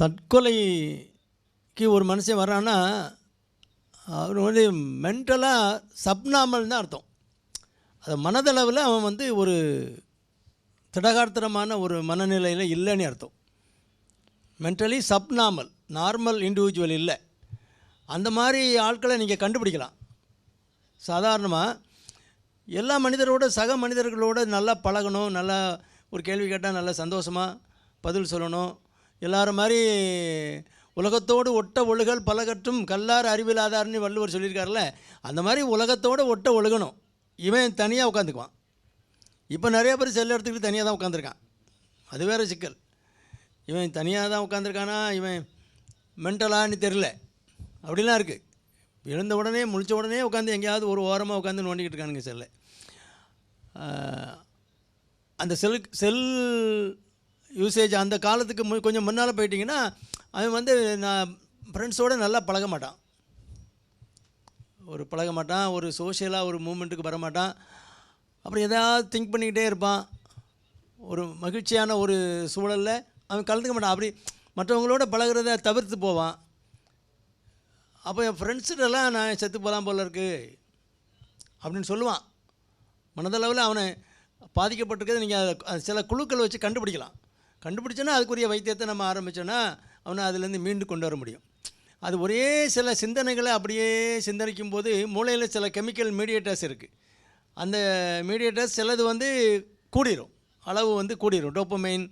தற்கொலைக்கு ஒரு மனுஷன் வர்றான்னா அவர் வந்து மென்டலாக சப்னாமல் தான் அர்த்தம். அது மனதளவில் அவன் வந்து ஒரு திடகார்த்தனமான ஒரு மனநிலையில் இல்லைன்னு அர்த்தம். மென்டலி சப்நாமல் நார்மல் இண்டிவிஜுவல் இல்லை. அந்த மாதிரி ஆட்களை நீங்கள் கண்டுபிடிக்கலாம். சாதாரணமாக எல்லா மனிதரோட சக மனிதர்களோட நல்லா பழகணும் நல்லா ஒரு கேள்வி கேட்டால் நல்லா சந்தோஷமாக பதில் சொல்லணும். எல்லாரும் மாதிரி உலகத்தோடு ஒட்ட ஒழுகல் பலகற்றும் கல்லார் அறிவிலாதார்னு வள்ளுவர் சொல்லியிருக்காருல்ல அந்த மாதிரி உலகத்தோடு ஒட்ட ஒழுகணும். இவன் தனியாக உட்காந்துக்குவான் இப்போ நிறைய பேர் செல் எடுத்துக்கிட்டு தனியாக தான் உட்காந்துருக்கான் அது வேறு சிக்கல். இவன் தனியாக தான் உட்காந்துருக்கானா இவன் மென்டலான்னு தெரில அப்படிலாம் இருக்குது எழுந்த உடனே முழிச்ச உடனே உட்காந்து எங்கேயாவது ஒரு ஓரமாக உட்காந்து நோண்டிக்கிட்டு இருக்கானுங்க செல்லை. அந்த செல் செல் யூசேஜ் அந்த காலத்துக்கு மு- கொஞ்சம் முன்னால் போயிட்டிங்கன்னா அவன் வந்து நான் ஃப்ரெண்ட்ஸோடு நல்லா பழக மாட்டான். ஒரு பழக மாட்டான் ஒரு சோஷியலாக ஒரு மூமெண்ட்டுக்கு வரமாட்டான் அப்புறம் எதாவது திங்க் பண்ணிக்கிட்டே இருப்பான். ஒரு மகிழ்ச்சியான ஒரு சூழலில் அவன் கலந்துக்க மாட்டான். அப்படி மற்றவங்களோட பழகுறத தவிர்த்து போவான். அப்போ என் ஃப்ரெண்ட்ஸுடெல்லாம் நான் செத்து போகலாம் போல இருக்கு. அப்படின்னு சொல்லுவான். மனதளவில் அவனை பாதிக்கப்பட்டிருக்கிறது நீங்கள் சில குழுக்கள் வச்சு கண்டுபிடிக்கலாம். கண்டுபிடிச்சோன்னா அதுக்குரிய வைத்தியத்தை நம்ம ஆரம்பித்தோன்னா அவனை அதுலேருந்து மீண்டு கொண்டு வர முடியும். அது ஒரே சில சிந்தனைகளை அப்படியே சிந்தனைக்கும் போது மூளையில் சில கெமிக்கல் மீடியேட்டர்ஸ் இருக்குது அந்த மீடியேட்டர்ஸ் சிலது வந்து கூடிரும். அளவு வந்து கூடிரும். டோப்பமைன்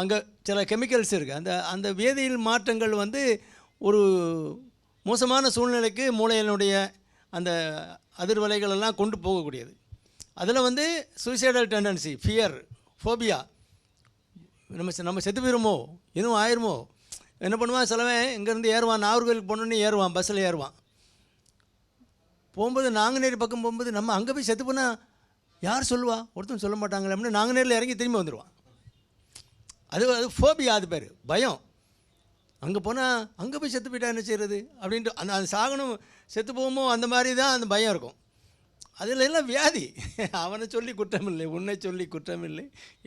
அங்கே சில கெமிக்கல்ஸ் இருக்குது அந்த அந்த வேதியியல் மாற்றங்கள் வந்து ஒரு மோசமான சூழ்நிலைக்கு மூளையினுடைய அந்த அதிர்வலைகளெல்லாம் கொண்டு போகக்கூடியது. அதில் வந்து சூசைடல் டெண்டன்சி ஃபியர் ஃபோபியா நம்ம நம்ம செத்து போயிருமோ? எதுவும் ஆயிருமோ? என்ன பண்ணுவான் சிலவன்? இங்கேருந்து ஏறுவான். நாகர்கோவிலுக்கு போனோன்னே ஏறுவான். பஸ்ஸில் ஏறுவான். போகும்போது நாங்குநேரி பக்கம் போகும்போது நம்ம அங்கே போய் செத்து போனால் யார் சொல்லுவா? ஒருத்தன் சொல்ல மாட்டாங்களே அப்படின்னு நாங்குநேரில் இறங்கி திரும்பி வந்துடுவான் அது அது ஃபோபியா அது பேர். பயம். அங்கே போனால் அங்கே போய் செத்து போயிட்டா என்ன செய்கிறது அப்படின்ட்டு அந்த அந்த சாகனம் செத்து போகுமோ? அந்த மாதிரி தான் அந்த பயம் இருக்கும். அதில் எல்லாம் வியாதி. அவனை சொல்லி குற்றமில்லை உன்னை சொல்லி குற்றமில்லை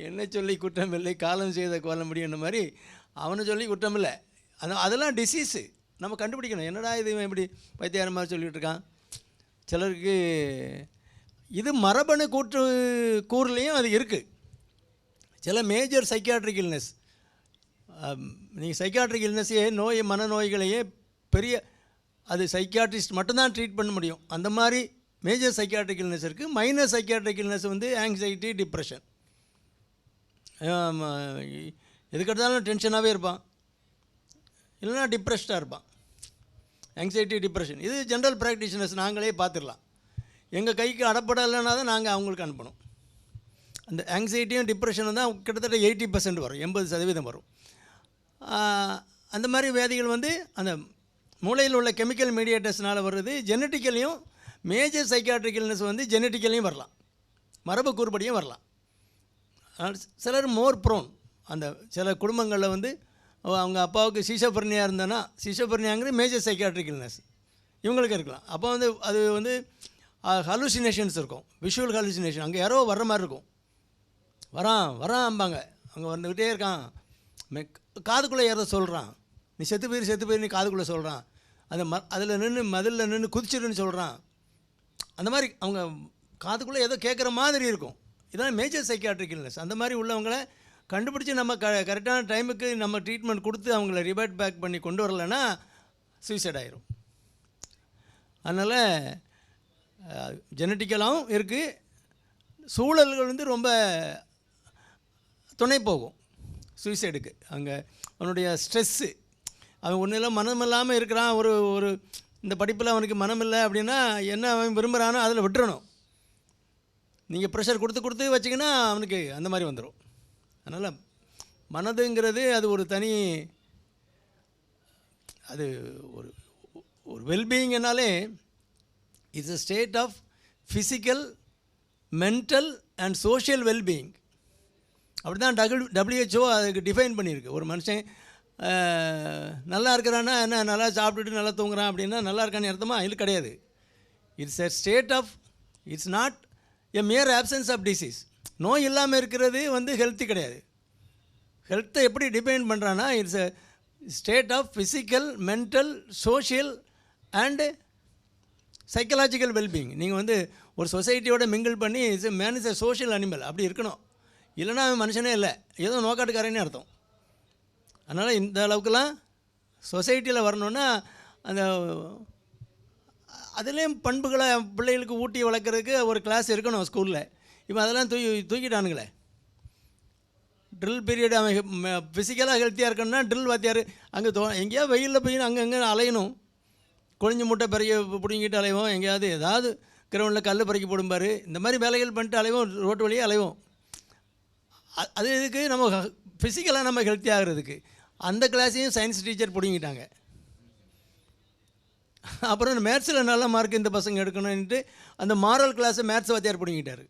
என்னை சொல்லி குற்றமில்லை காலம் செய்த கோலம் முடியுன்ற மாதிரி அவனை சொல்லி குற்றமில்லை. அது அதெல்லாம் டிசீஸு நம்ம கண்டுபிடிக்கணும். என்னடா இது இப்படி பைத்தியார மாதிரி சொல்லிகிட்டு இருக்கான்? சிலருக்கு இது மரபணு கூற்று கூறுலேயும் அது இருக்குது சில மேஜர் சைக்கியாட்ரிக் இல்னஸ் நீங்கள் சைக்கியாட்ரிக் இல்னஸையே நோய் மனநோய்களையே பெரிய அது சைக்கியாட்ரிஸ்ட் மட்டும்தான் ட்ரீட் பண்ண முடியும். அந்த மாதிரி மேஜர் சைக்காட்ரிக் இல்னஸ் இருக்குது மைனர் சைக்காட்ரிக் இல்னஸ் வந்து ஆங்ஸைட்டி டிப்ரெஷன் எதுக்கெடுத்தாலும் டென்ஷனாகவே இருப்பான். இல்லைன்னா டிப்ரெஷ்டாக இருப்பான். ஆங்ஸைட்டி டிப்ரெஷன் இது ஜென்ரல் ப்ராக்டிஷனர்ஸ் நாங்களே பார்த்துடலாம். எங்கள் கைக்கு அடப்படலைன்னா தான் நாங்கள் அவங்களுக்கு அனுப்பணும். அந்த ஆங்ஸைட்டியும் டிப்ரெஷனும் தான் கிட்டத்தட்ட எயிட்டி பர்சன்ட் வரும். எண்பது சதவீதம் வரும். அந்த மாதிரி வியாதிகள் வந்து அந்த மூளையில் உள்ள கெமிக்கல் மீடியேட்டர்ஸ்னால் வருது ஜெனட்டிக்கலையும் மேஜர் சைக்காட்ரிக்கல்னஸ் வந்து ஜெனட்டிக்கலையும் வரலாம். மரபு கூறுபடியும் வரலாம். சிலர் மோர் ப்ரோன் அந்த சில குடும்பங்களில் வந்து அவங்க அப்பாவுக்கு சீசோபர்னியா இருந்தேன்னா சீசோபர்னியாங்கிறது மேஜர் சைக்காட்ரிக் இல்னஸ் இவங்களுக்கு இருக்கலாம். அப்போ வந்து அது வந்து ஹலுசினேஷன்ஸ் இருக்கும். விஷுவல் ஹலுசினேஷன் அங்கே யாரோ வர்ற மாதிரி இருக்கும். வரான் வரான் அம்பாங்க அங்கே வந்துக்கிட்டே இருக்கான். மெக் காதுக்குள்ளே யாரோ சொல்கிறான் நீ செத்து போயிரு செத்து போயிரு நீ காதுக்குள்ளே சொல்கிறான் அந்த ம அதில் நின்று மதிலில் நின்று குதிச்சிருன்னு சொல்கிறான் அந்த மாதிரி அவங்க காதுக்குள்ளே ஏதோ கேட்குற மாதிரி இருக்கும். இதெல்லாம் மேஜர் சைக்காட்ரிக் இல்னஸ் அந்த மாதிரி உள்ளவங்களை கண்டுபிடிச்சி நம்ம க கரெக்டான டைமுக்கு நம்ம ட்ரீட்மெண்ட் கொடுத்து அவங்கள ரிவர்ட் பேக் பண்ணி கொண்டு வரலைன்னா சூசைட் ஆயிரும். அதனால் ஜெனட்டிக்கலாகவும் இருக்குது சூழல்கள் வந்து ரொம்ப துணை போகும். சூசைடுக்கு அங்கே அவனுடைய ஸ்ட்ரெஸ்ஸு அவன் ஒன்றும் இல்லை மனமில்லாமல் இருக்கிறான். ஒரு ஒரு இந்த படிப்பில் அவனுக்கு மனம் இல்லை அப்படின்னா என்ன அவன் விரும்புகிறானோ அதில் விட்டுறணும். நீங்கள் ப்ரெஷர் கொடுத்து கொடுத்து வச்சிங்கன்னா அவனுக்கு அந்த மாதிரி வந்துடும். அதனால் மனதுங்கிறது அது ஒரு தனி அது ஒரு ஒரு வெல்பீயிங்னாலே it's a state of physical mental and social wellbeing அப்படி தான் டபிள்யூ டபிள்யூஹெச்ஓ அதுக்கு டிஃபைன் பண்ணியிருக்கு. ஒரு மனுஷன் நல்லா இருக்கிறான்னா என்ன நல்லா சாப்பிட்டுட்டு நல்லா தூங்குறான் அப்படின்னா நல்லா இருக்கான்னு அர்த்தமா? இது கிடையாது. It's a state of it's not a mere absence of disease நோய் இல்லாமல் இருக்கிறது வந்து ஹெல்த்தி கிடையாது. ஹெல்த்தை எப்படி டிபெண்ட் பண்ணுறான்னா it's state of physical mental social and psychological wellbeing நீங்கள் வந்து ஒரு சொசைட்டியோட மிங்கிள் பண்ணி man is a social animal அப்படி இருக்கணும். இல்லைன்னா அவன் மனுஷனே இல்லை. ஏதோ நோக்காட்டுக்காரனே அர்த்தம். அதனால் இந்த அளவுக்குலாம் சொசைட்டியில் வரணுன்னா அந்த அதுலேயும் பண்புகளை பிள்ளைகளுக்கு ஊட்டி வளர்க்குறதுக்கு ஒரு கிளாஸ் இருக்கணும் ஸ்கூலில் இப்போ அதெல்லாம் தூக்கி தூக்கிட்டானுங்களே. ட்ரில் பீரியட் அவன் ஃபிசிக்கலாக ஹெல்த்தியாக இருக்கணும்னா ட்ரில் வாத்தியார் அங்கே தோ எங்கேயாவது வெயிலில் போய் அங்கங்கே அலையணும். கொழிஞ்சு முட்டை பிறகு பிடுங்கிட்டு அலைவோம் எங்கேயாவது ஏதாவது கிரவுண்டில் கல் பறிக்க போடும்பார். இந்த மாதிரி வேலைகள் பண்ணிட்டு அலைவோம் ரோட்டு வழியே அலைவோம். அது இதுக்கு நம்ம ஃபிசிக்கலாக நம்ம ஹெல்த்தி ஆகிறதுக்கு. அந்த கிளாஸையும் சயின்ஸ் டீச்சர் பிடிங்கிட்டாங்க. அப்புறம் மேத்ஸில் நல்ல மார்க் இந்த பசங்க எடுக்கணும்ன்ட்டு அந்த மாரல் கிளாஸை மேத்ஸ் வாத்தியார் பிடுங்கிட்டார்.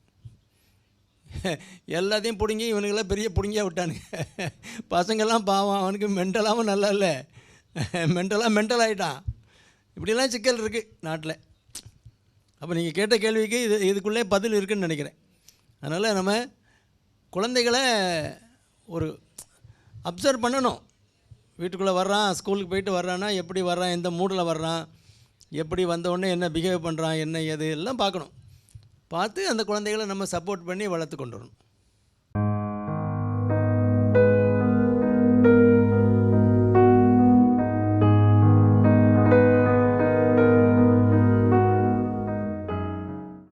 எல்லாத்தையும் பிடுங்கி இவனுக்கெல்லாம் பெரிய பிடுங்கியாக விட்டானுங்க. பசங்கள்லாம் பாவம் அவனுக்கு மென்டலாகவும் நல்லா இல்லை. மென்டலாக மென்டல் ஆகிட்டான் இப்படிலாம் சிக்கல் இருக்குது நாட்டில். அப்போ நீங்கள் கேட்ட கேள்விக்கு இது இதுக்குள்ளே பதில் இருக்குன்னு நினைக்கிறேன். அதனால் நம்ம குழந்தைகளை ஒரு அப்சர்வ் பண்ணணும். வீட்டுக்குள்ளே வர்றான் ஸ்கூலுக்கு போயிட்டு வர்றான்னா எப்படி வர்றான் எந்த மூடில் வர்றான் எப்படி வந்தவுடனே என்ன பிஹேவ் பண்ணுறான் என்ன எது எல்லாம் பார்க்கணும். பார்த்து அந்த குழந்தைகளை நம்ம சப்போர்ட் பண்ணி வளர்த்து கொண்டு வரணும்.